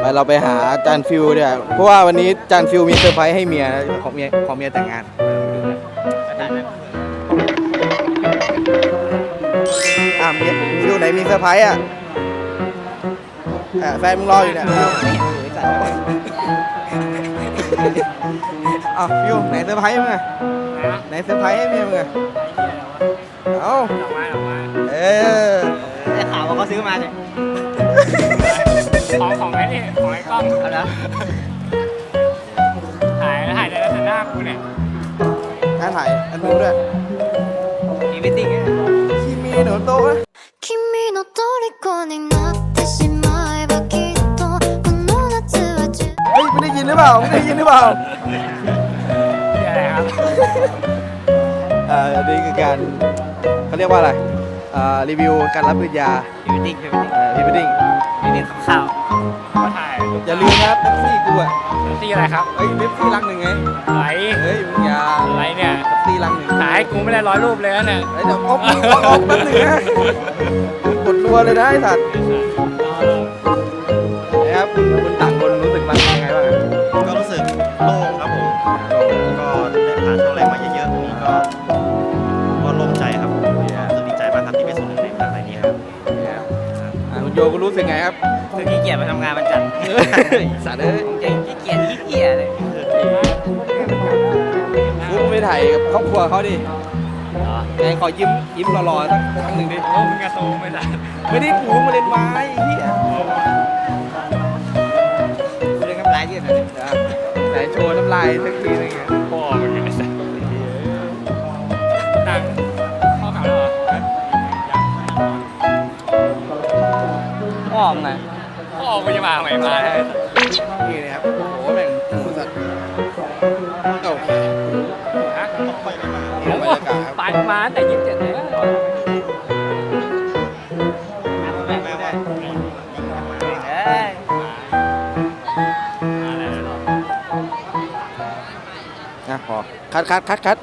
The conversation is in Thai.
ไปเราไปหาจานฟิวเดี๋ยวเพราะว่าวันนี้จานฟิวมีเซอร์ไพรส์ให้เมียของเมียของเมียแต่งงานอะเมียฟิวไหนมีเซอร์ไพรส์อะอะแฟนมึงรออยู่เนี่ยอ้าวฟิวไหนเซอร์ไพรส์มึงอะไหนเซอร์ไพรส์ให้เมียมึงอะเอ้าดอกไม้ดอกไม้เออได้ข่าวว่าเขาซื้อมาเนี่ย ของไอ้นี่ของไอ้กล้อง เอาละ ถ่ายถ่ายในลักษณะกูเนี่ย น่าถ่ายอันนู้นด้วย มีมิตติ้งเนี่ย คิมีโนโตะ 君の虜になってしまえばきっとこの夏は充 เฮ้ยไม่ได้ยินหรือเปล่าไม่ได้ยินหรือเปล่า นี่อะไรครับ เอ่อนี่คือการเขาเรียกว่าอะไรเอ่อรีวิวการรับปริญญา มีมิตติ้งมีมิตติ้ง เอ่อพรีเวดดิ้ง มีมิตติ้งข่าวมาถ่ายอย่าลืมนะเป๊ปซี่กูอะที่อะไรครับเฮ้ยเป๊ปซี่รังหนึ่งไงไหลเฮ้ยมึงอย่าอะไรเนี่ยเป๊ปซี่รังหนึ่งถ่ายให้กูไม่ได้ร้อยรูปเลยนะเนี่ย เฮ้ยเดี๋ยวอบอบอบแป๊บหนึงนะกดรัวเลยนะไอ้สัตว์นะครับ อะคุณโยคุณรู้สึกไงครับ คือขี้เกียจมาทำงานวันจันทร์เฮ้ยสัตว์เอ้ยจริงขี้เกียจขี้เกียจเลยคุณไปถ่ายกับครอบครัวเขาดิไงขอยิ้มยิ้มหล่อๆสักครั้งหนึ่งดิ โอ้มึงกระตูมไม่ได้ไม่ได้ปลูกมาเล่นไม้ไอ้เหี้ยกูเล่นกับหลายที่เลยนะไหนโชว์น้ำลายสักทีนึงอะพ่อมึงไอ้สั อ้อมไงพ่อกูจะมาทำไมมาได้นี่นะครับ โอ้โหแม่งหมูสัตว์โอเคฮะนี่บรรยากาศครับไปมาตั้งแต่ยี่สิบเจ็ดเลยนะแม่ไม่ได้เอ้ยอะไรแล้วหรออะพอคัดคัดคัดคัด